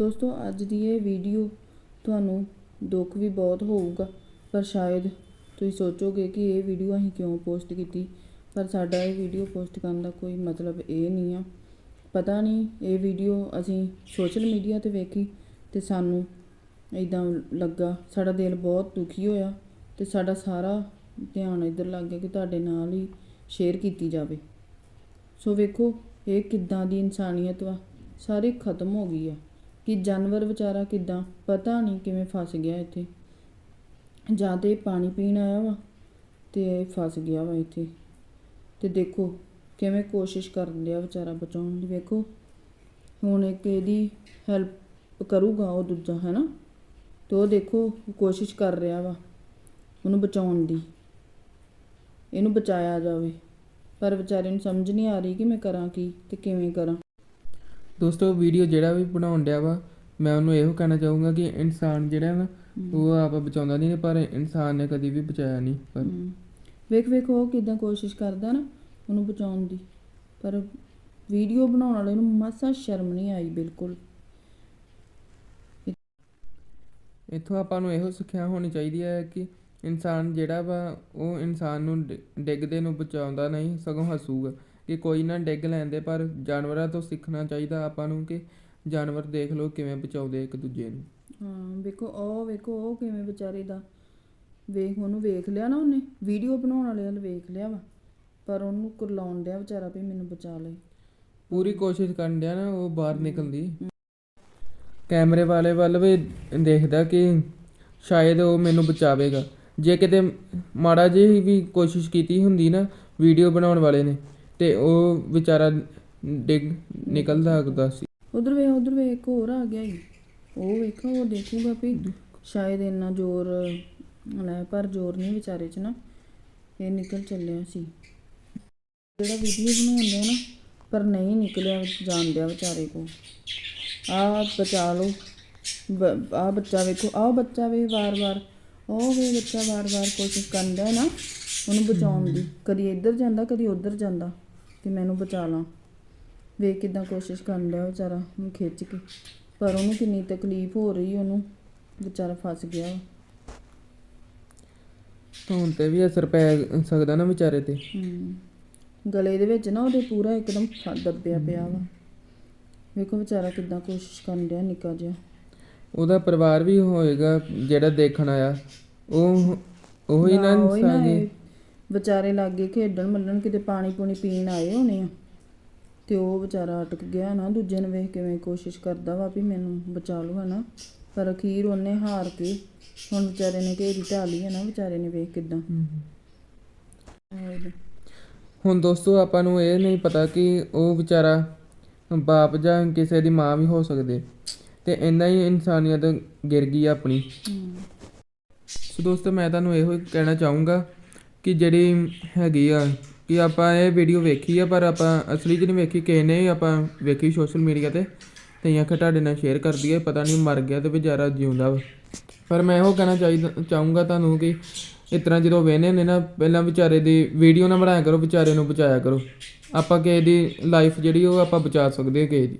ਦੋਸਤੋ, ਅੱਜ ਦੀ ਇਹ ਵੀਡੀਓ ਤੁਹਾਨੂੰ ਦੁੱਖ ਵੀ ਬਹੁਤ ਹੋਊਗਾ, ਪਰ ਸ਼ਾਇਦ ਤੁਸੀਂ ਸੋਚੋਗੇ ਕਿ ਇਹ ਵੀਡੀਓ ਅਸੀਂ ਕਿਉਂ ਪੋਸਟ ਕੀਤੀ? ਪਰ ਸਾਡਾ ਇਹ ਵੀਡੀਓ ਪੋਸਟ ਕਰਨ ਦਾ ਕੋਈ ਮਤਲਬ ਇਹ ਨਹੀਂ ਆ। ਪਤਾ ਨਹੀਂ, ਇਹ ਵੀਡੀਓ ਅਸੀਂ ਸੋਸ਼ਲ ਮੀਡੀਆ ਤੇ ਵੇਖੀ ਤੇ ਸਾਨੂੰ ਇਦਾਂ ਲੱਗਾ, ਸਾਡਾ ਦਿਲ ਬਹੁਤ ਦੁਖੀ ਹੋਇਆ ਤੇ ਸਾਡਾ ਸਾਰਾ ਧਿਆਨ ਇੱਧਰ ਲੱਗ ਗਿਆ ਕਿ ਤੁਹਾਡੇ ਨਾਲ ਹੀ ਸ਼ੇਅਰ ਕੀਤੀ ਜਾਵੇ। ਸੋ ਵੇਖੋ, ਇਹ ਕਿੱਦਾਂ ਦੀ ਇਨਸਾਨੀਅਤ ਵਾ, ਸਾਰੀ ਖਤਮ ਹੋ ਗਈ ਆ। ਕਿ ਜਾਨਵਰ ਵਿਚਾਰਾ ਕਿੱਦਾਂ ਪਤਾ ਨਹੀਂ ਕਿਵੇਂ ਫਸ ਗਿਆ ਇੱਥੇ। ਜਾਂ ਤੇ ਇਹ ਪਾਣੀ ਪੀਣ ਆਇਆ ਵਾ ਤੇ ਇਹ ਫਸ ਗਿਆ ਵਾ ਇੱਥੇ। ਤੇ ਦੇਖੋ ਕਿਵੇਂ ਕੋਸ਼ਿਸ਼ ਕਰਨ ਡਿਆ ਵਿਚਾਰਾ ਬਚਾਉਣ ਦੀ। ਵੇਖੋ, ਹੁਣ ਇੱਕ ਇਹਦੀ ਹੈਲਪ ਕਰੂਗਾ ਉਹ ਦੂਜਾ ਹੈ ਨਾ ਤੇ ਉਹ ਦੇਖੋ ਕੋਸ਼ਿਸ਼ ਕਰ ਰਿਹਾ ਵਾ ਉਹਨੂੰ ਬਚਾਉਣ ਦੀ। ਇਹਨੂੰ ਬਚਾਇਆ ਜਾਵੇ। ਪਰ ਵਿਚਾਰੇ ਨੂੰ ਸਮਝ ਨਹੀਂ ਆ ਰਹੀ ਕਿ ਮੈਂ ਕਰਾਂ ਕੀ ਤੇ ਕਿਵੇਂ ਕਰਾਂ। ਦੋਸਤੋ ਵੀਡੀਓ ਜਿਹੜਾ ਵੀ ਬਣਾਉਣ ਡਿਆ ਵਾ ਮੈਂ ਉਹਨੂੰ ਇਹੋ ਕਹਿਣਾ ਚਾਹੂੰਗਾ ਕਿ ਇਨਸਾਨ ਜਿਹੜਾ ਨਾ ਉਹ ਆਪ ਬਚਾਉਂਦਾ ਨਹੀਂ ਪਰ ਇਨਸਾਨ ਨੇ ਕਦੀ ਵੀ ਬਚਾਇਆ ਨਹੀਂ। ਪਰ। ਵੇਖ ਵੇਖ ਉਹ ਕਿਦਾਂ ਕੋਸ਼ਿਸ਼ ਕਰਦਾ ਨਾ ਉਹਨੂੰ ਬਚਾਉਣ ਦੀ। ਪਰ ਵੀਡੀਓ ਬਣਾਉਣ ਵਾਲੇ ਨੂੰ ਮਾਸਾ ਸ਼ਰਮ ਨਹੀਂ ਆਈ ਬਿਲਕੁਲ। ਇੱਥੋਂ ਆਪਾਂ ਨੂੰ ਇਹੋ ਸਿੱਖਿਆ ਹੋਣੀ ਚਾਹੀਦੀ ਹੈ ਕਿ ਇਨਸਾਨ ਜਿਹੜਾ ਵਾ ਉਹ ਇਨਸਾਨ ਨੂੰ ਡਿੱਗਦੇ ਨੂੰ ਬਚਾਉਂਦਾ ਨਹੀਂ ਸਗੋਂ ਹੱਸੂਗਾ। ਕਿ ਕੋਈ ਨਾ ਡਿੱਗ ਲੈਂਦੇ ਪਰ ਜਾਨਵਰਾਂ ਤੋਂ ਸਿੱਖਣਾ ਚਾਹੀਦਾ ਆਪਾਂ ਨੂੰ ਕਿ ਜਾਨਵਰ ਦੇਖ ਲਓ ਕਿਵੇਂ ਬਚਾਉਂਦੇ ਇੱਕ ਦੂਜੇ ਨੂੰ। ਹਾਂ ਵੇਖੋ ਉਹ ਵੇਖੋ ਉਹ ਕਿਵੇਂ ਵਿਚਾਰੇ ਦਾ ਵੇਖ ਉਹਨੂੰ ਵੇਖ ਲਿਆ ਨਾ ਉਹਨੇ ਵੀਡੀਓ ਬਣਾਉਣ ਵਾਲੇ ਵੱਲ ਵੇਖ ਲਿਆ ਵਾ ਪਰ ਉਹਨੂੰ ਕੁਰਲਾਉਣ ਡਿਆ ਵਿਚਾਰਾ ਵੀ ਮੈਨੂੰ ਬਚਾ ਲੈ। ਪੂਰੀ ਕੋਸ਼ਿਸ਼ ਕਰਨ ਡਿਆ ਨਾ ਉਹ ਬਾਹਰ ਨਿਕਲਣ ਦੀ ਕੈਮਰੇ ਵਾਲੇ ਵੱਲ ਵੀ ਦੇਖਦਾ ਕਿ ਸ਼ਾਇਦ ਉਹ ਮੈਨੂੰ ਬਚਾਵੇਗਾ। ਜੇ ਕਿਤੇ ਮਾੜਾ ਜਿਹੀ ਵੀ ਕੋਸ਼ਿਸ਼ ਕੀਤੀ ਹੁੰਦੀ ਨਾ ਵੀਡੀਓ ਬਣਾਉਣ ਵਾਲੇ ਨੇ ਤੇ ਉਹ ਵਿਚਾਰਾ ਡਿੱਗ, ਨਿਕਲਦਾ ਸਕਦਾ ਸੀ। ਉਧਰ ਵੇ ਉਧਰ ਵੇ ਇੱਕ ਹੋਰ ਆ ਗਿਆ ਈ। ਉਹ ਵੇਖੋ, ਉਹ ਦੇਖੂਗਾ ਵੀ ਸ਼ਾਇਦ ਇੰਨਾ ਜ਼ੋਰ, ਲੈ ਪਰ ਜ਼ੋਰ ਨਹੀਂ ਵਿਚਾਰੇ 'ਚ ਨਾ। ਇਹ ਨਿਕਲ ਚੱਲਿਆ ਸੀ। ਜਿਹੜਾ ਵੀਡੀਓ ਬਣਾਉਂਦੇ ਨਾ, ਪਰ ਨਹੀਂ ਨਿਕਲਿਆ ਜਾਂਦਿਆ ਵਿਚਾਰੇ ਕੋ ਆ ਬਚਾ ਲਓ। ਆ ਬੱਚਾ ਵੇਖੋ, ਆਹ ਬੱਚਾ ਵੀ ਵਾਰ-ਵਾਰ। ਉਹ ਵੀ ਬੱਚਾ ਵਾਰ-ਵਾਰ ਕੋਸ਼ਿਸ਼ ਕਰਦਾ ਨਾ, ਉਹਨੂੰ ਬਚਾਉਣ ਦੀ। ਕਦੀ ਇੱਧਰ ਜਾਂਦਾ, ਕਦੀ ਉੱਧਰ ਜਾਂਦਾ। ਕਿ ਮੈਨੂੰ ਬਚਾ ਲਾਂ। ਵੇਖ ਕਿਦਾਂ ਕੋਸ਼ਿਸ਼ ਕਰਨ ਵਿਚਾਰਾ ਉਹਨੂੰ ਖਿੱਚ ਕੇ। ਪਰ ਉਹਨੂੰ ਕਿੰਨੀ ਤਕਲੀਫ ਹੋ ਰਹੀ ਉਹਨੂੰ ਵਿਚਾਰਾ ਫਸ ਗਿਆ। ਵਾ। ਧੌਣ ਤੇ ਵੀ ਅਸਰ ਪੈ ਸਕਦਾ ਨਾ ਵਿਚਾਰੇ ਤੇ। ਹਮ ਗਲੇ ਦੇ ਵਿੱਚ ਨਾ ਉਹਦੇ ਪੂਰਾ ਇੱਕਦਮ ਫ- ਦੱਬਿਆ ਪਿਆ ਵਾ। ਵੇਖੋ ਵਿਚਾਰਾ ਕਿਦਾਂ ਕੋਸ਼ਿਸ਼ ਕਰਨ ਡਿਆ ਨਿੱਕਾ ਜਿਹਾ। ਉਹਦਾ ਪਰਿਵਾਰ ਵੀ ਹੋਏਗਾ ਜਿਹੜਾ ਦੇਖਣ ਆਇਆ। ਉਹ ਉਹ ਹੀ ਨਾ ਉਹੀ ਨਾ ਇਨਸਾਨ ਇਹ ਜੀ ਵਿਚਾਰੇ ਲਾਗੇ ਖੇਡਣ ਮੱਲਣ ਕਿਤੇ ਪਾਣੀ ਪੂਣੀ ਪੀਣ ਆਏ ਹੋਣੇ ਆ। ਤੇ ਉਹ ਵਿਚਾਰਾ ਅਟਕ ਗਿਆ ਨਾ ਦੂਜੇ ਨੂੰ ਵੇਖ ਕਿਵੇਂ ਕੋਸ਼ਿਸ਼ ਕਰਦਾ ਵਾ ਵੀ ਮੈਨੂੰ ਬਚਾ ਲਓ ਹਨਾ। ਪਰ ਅਖੀਰ ਉਹਨੇ ਹਾਰ ਕੇ ਹੁਣ ਵਿਚਾਰੇ ਨੇ ਘੇਰੀ ਢਾਲੀ ਹੈ ਨਾ ਵਿਚਾਰੇ ਨੇ ਵੇਖ ਕਿਦਾਂ। ਹੁਣ ਦੋਸਤੋ ਆਪਾਂ ਨੂੰ ਇਹ ਨਹੀਂ ਪਤਾ ਕਿ ਉਹ ਵਿਚਾਰਾ ਬਾਪ ਜਾਂ ਕਿਸੇ ਦੀ ਮਾਂ ਵੀ ਹੋ ਸਕਦੇ। ਤੇ ਇੰਨਾ ਹੀ ਇਨਸਾਨੀਅਤ ਗਿਰ ਗਈ ਆਪਣੀ। ਸੋ ਦੋਸਤੋ ਮੈਂ ਤੁਹਾਨੂੰ ਇਹੋ ਹੀ ਕਹਿਣਾ ਚਾਹੂੰਗਾ ਕਿ ਜਿਹੜੀ ਹੈਗੀ ਆ, ਕਿ ਆਪਾਂ ਇਹ ਵੀਡੀਓ ਵੇਖੀ ਆ, ਪਰ ਆਪਾਂ ਅਸਲੀ 'ਚ ਨਹੀਂ ਵੇਖੀ, ਕਿਸੇ ਨੇ ਆਪਾਂ ਵੇਖੀ ਸੋਸ਼ਲ ਮੀਡੀਆ ਤੇ ਤੇ ਆਖਿਆ ਤੁਹਾਡੇ ਨਾਲ ਸ਼ੇਅਰ ਕਰ ਦਈਏ ਪਤਾ ਨਹੀਂ ਮਰ ਗਿਆ ਤੇ ਵਿਚਾਰਾ ਜਿਉਂਦਾ ਵਾ। ਪਰ ਮੈਂ ਇਹੋ ਕਹਿਣਾ ਚਾਹੀਦਾ, ਚਾਹੂੰਗਾ ਤੁਹਾਨੂੰ ਕਿ ਇਸ ਤਰ੍ਹਾਂ ਜਦੋਂ ਵੇਹਨੇ ਹੁੰਦੇ ਨਾ, ਪਹਿਲਾਂ ਵਿਚਾਰੇ ਦੀ ਵੀਡੀਓ ਨਾ ਬਣਾਇਆ ਕਰੋ, ਵਿਚਾਰੇ ਨੂੰ ਬਚਾਇਆ ਕਰੋ। ਆਪਾਂ ਕਿਸੇ ਦੀ ਲਾਈਫ ਜਿਹੜੀ ਉਹ ਆਪਾਂ ਬਚਾ ਸਕਦੇ ਹਾਂ ਕਿਸੇ ਦੀ।